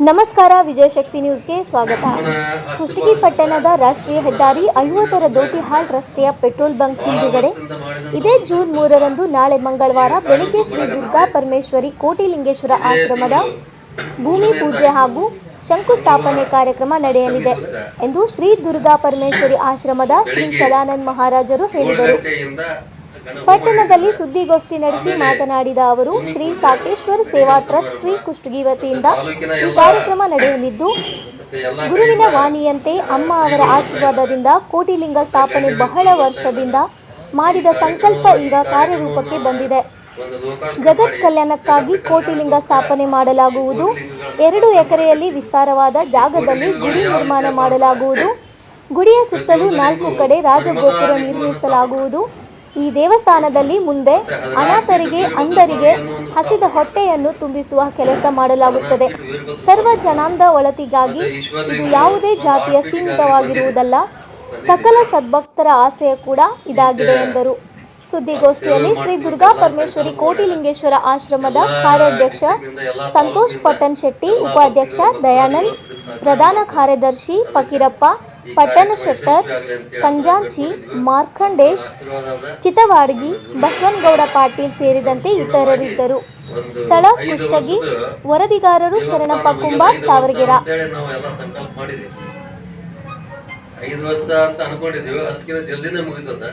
ನಮಸ್ಕಾರ ವಿಜಯಶಕ್ತಿ ನ್ಯೂಸ್ಗೆ ಸ್ವಾಗತ. ಕುಷ್ಟಗಿ ಪಟ್ಟಣದ ರಾಷ್ಟ್ರೀಯ ಹೆದ್ದಾರಿ ಐವತ್ತರ ದೋಟಿಹಾಳ್ ರಸ್ತೆಯ ಪೆಟ್ರೋಲ್ ಬಂಕ್ ಹಿಂದುಗಡೆ. ಇದೇ ಜೂನ್ ಮೂರರಂದು ನಾಳೆ ಮಂಗಳವಾರ ಬೆಳಿಗ್ಗೆ ಶ್ರೀ ದುರ್ಗಾ ಪರಮೇಶ್ವರಿ ಕೋಟಿಲಿಂಗೇಶ್ವರ ಆಶ್ರಮದ ಭೂಮಿ ಪೂಜೆ ಹಾಗೂ ಶಂಕುಸ್ಥಾಪನೆ ಕಾರ್ಯಕ್ರಮ ನಡೆಯಲಿದೆ ಎಂದು ಶ್ರೀ ದುರ್ಗಾ ಪರಮೇಶ್ವರಿ ಆಶ್ರಮದ ಶ್ರೀ ಸದಾನಂದ ಮಹಾರಾಜರು ಹೇಳಿದರು. ಪಟ್ಟಣದಲ್ಲಿ ಸುದ್ದಿಗೋಷ್ಠಿ ನಡೆಸಿ ಮಾತನಾಡಿದ ಅವರು ಶ್ರೀ ಸಾಕೇಶ್ವರ ಸೇವಾ ಟ್ರಸ್ಟ್ ಶ್ರೀ ಕುಷ್ಟಗಿ ವತಿಯಿಂದ ಈ ಕಾರ್ಯಕ್ರಮ ನಡೆಯಲಿದ್ದು ಗುರುವಿನ ವಾಣಿಯಂತೆ ಅಮ್ಮ ಅವರ ಆಶೀರ್ವಾದದಿಂದ ಕೋಟಿಲಿಂಗ ಸ್ಥಾಪನೆ ಬಹಳ ವರ್ಷದಿಂದ ಮಾಡಿದ ಸಂಕಲ್ಪ ಈಗ ಕಾರ್ಯರೂಪಕ್ಕೆ ಬಂದಿದೆ. ಜಗತ್ ಕಲ್ಯಾಣಕ್ಕಾಗಿ ಕೋಟಿಲಿಂಗ ಸ್ಥಾಪನೆ ಮಾಡಲಾಗುವುದು. ಎರಡು ಎಕರೆಯಲ್ಲಿ ವಿಸ್ತಾರವಾದ ಜಾಗದಲ್ಲಿ ಗುಡಿ ನಿರ್ಮಾಣ ಮಾಡಲಾಗುವುದು. ಗುಡಿಯ ಸುತ್ತಲೂ ನಾಲ್ಕು ಕಡೆ ರಾಜಗೋಪುರ ನಿರ್ಮಿಸಲಾಗುವುದು. ಈ ದೇವಸ್ಥಾನದಲ್ಲಿ ಮುಂದೆ ಅನಾಥರಿಗೆ, ಅಂಧರಿಗೆ ಹಸಿದ ಹೊಟ್ಟೆಯನ್ನು ತುಂಬಿಸುವ ಕೆಲಸ ಮಾಡಲಾಗುತ್ತದೆ. ಸರ್ವ ಜನಾಂಗ ಒಳತಿಗಾಗಿ ಇದು ಯಾವುದೇ ಜಾತಿಯ ಸೀಮಿತವಾಗಿರುವುದಲ್ಲ. ಸಕಲ ಸದ್ಭಕ್ತರ ಆಸೆಯ ಕೂಡ ಇದಾಗಿದೆ ಎಂದರು. ಸುದ್ದಿಗೋಷ್ಠಿಯಲ್ಲಿ ಶ್ರೀ ದುರ್ಗಾ ಪರಮೇಶ್ವರಿ ಕೋಟಿಲಿಂಗೇಶ್ವರ ಆಶ್ರಮದ ಕಾರ್ಯಾಧ್ಯಕ್ಷ ಸಂತೋಷ್ ಪಟ್ಟನ್ ಶೆಟ್ಟಿ, ಉಪಾಧ್ಯಕ್ಷ ದಯಾನಂದ್, ಪ್ರಧಾನ ಕಾರ್ಯದರ್ಶಿ ಫಕೀರಪ್ಪ ಪಟ್ಟಣ ಶೆಟ್ಟರ್ ಖಂಜಾಂಚಿ ಮಾರ್ಕಂಡೇಶ್, ಚಿತವಾಡ್ಗಿ, ಬಸವನಗೌಡ ಪಾಟೀಲ್ ಸೇರಿದಂತೆ ಇತರರಿದ್ದರು. ಸ್ಥಳ ಕುಷ್ಟಗಿ ವರದಿಗಾರರು ಶರಣಪ್ಪ ಕುಂಬಾರ್ ತಾವರಗಿರ ಐದು ವರ್ಷ ಅಂತ ಅನ್ಕೊಂಡಿದ್ವಿ ಅದಕ್ಕಿಂತ ಜಲ್ದಿನೇ ಮುಗಿತದ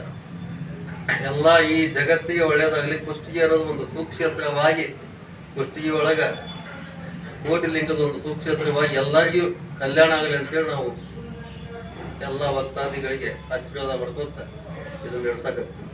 ಎಲ್ಲ ಈ ಜಗತ್ತಿಗೆ ಒಳ್ಳೇದಾಗಲಿ ಕುಷ್ಟಗಿ ಅನ್ನೋದು ಒಂದು ಸುಕ್ಷೇತ್ರವಾಗಿ ಕುಷ್ಟಗಿ ಒಳಗ ಕೋಟಿ ಲಿಂಗದ ಒಂದು ಸುಕ್ಷೇತ್ರವಾಗಿ ಎಲ್ಲರಿಗೂ ಕಲ್ಯಾಣ ಆಗಲಿ ಅಂತೇಳಿ ನಾವು ಎಲ್ಲ ಭಕ್ತಾದಿಗಳಿಗೆ ಆಶೀರ್ವಾದ ಮಾಡ್ಕೊತ ಇದನ್ನು ನಡೆಸಕತ್ತೀವಿ.